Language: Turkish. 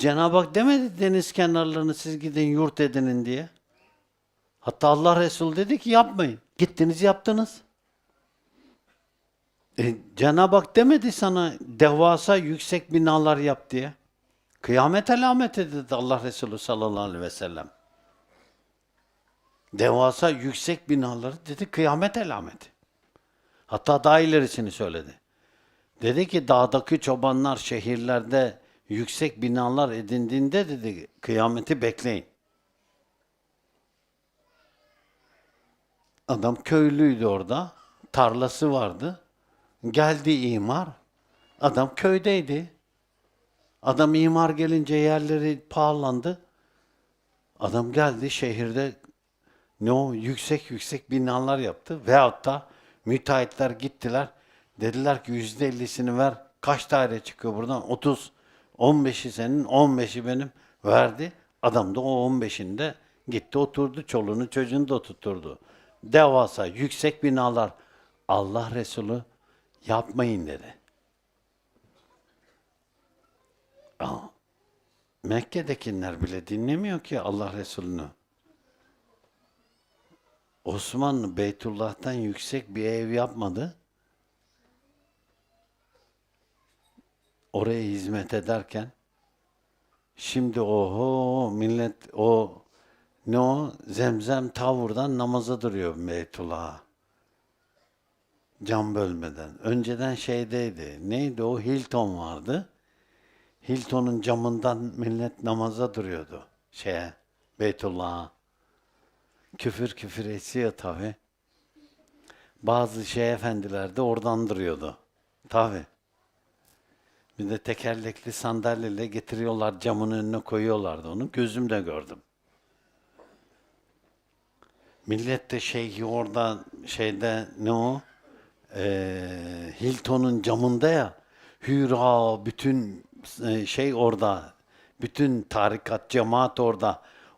Cenab-ı Hak demedi deniz kenarlarını siz gidin yurt edinin diye. Hatta Allah Resulü dedi ki yapmayın. Gittiniz yaptınız. E, Cenab-ı Hak demedi sana devasa yüksek binalar yap diye. Kıyamet alameti dedi Allah Resulü sallallahu aleyhi ve sellem. Devasa yüksek binaları dedi kıyamet alameti. Hatta daha ilerisini söyledi. Dedi ki dağdaki çobanlar şehirlerde yüksek binalar edindiğinde dedi kıyameti bekleyin. Adam köylüydü orada. Tarlası vardı. Geldi imar. Adam köydeydi. Adam imar gelince yerleri pahalandı. Adam geldi şehirde ne o yüksek yüksek binalar yaptı. Veyahut da müteahhitler gittiler. Dediler ki yüzde ellisini ver. Kaç daire çıkıyor buradan? 30. 15'i senin, 15'i benim. Verdi. Adam da o 15'inde gitti oturdu. Çoluğunu çocuğunu da oturtturdu. Devasa yüksek binalar. Allah Resulü yapmayın dedi. Aa, Mekke'dekiler bile dinlemiyor ki Allah Resulü'nü. Osmanlı Beytullah'tan yüksek bir ev yapmadı. Oraya hizmet ederken şimdi oho millet o ne o zemzem tavurdan namaza duruyor Beytullah'a. Cam bölmeden. Önceden şeydeydi. Neydi o? Hilton vardı. Hilton'un camından millet namaza duruyordu. Şeye, Beytullah'a. Küfür küfür esiyor tabi. Bazı şey efendiler de oradan duruyordu. Tabi. Bir de tekerlekli sandalyeyle getiriyorlar camın önüne koyuyorlardı onu. Gözümle gördüm. Millet de şey orada şeyde ne o? Ee, Hilton'un camında ya hüra bütün e, şey orada bütün tarikat cemaat orada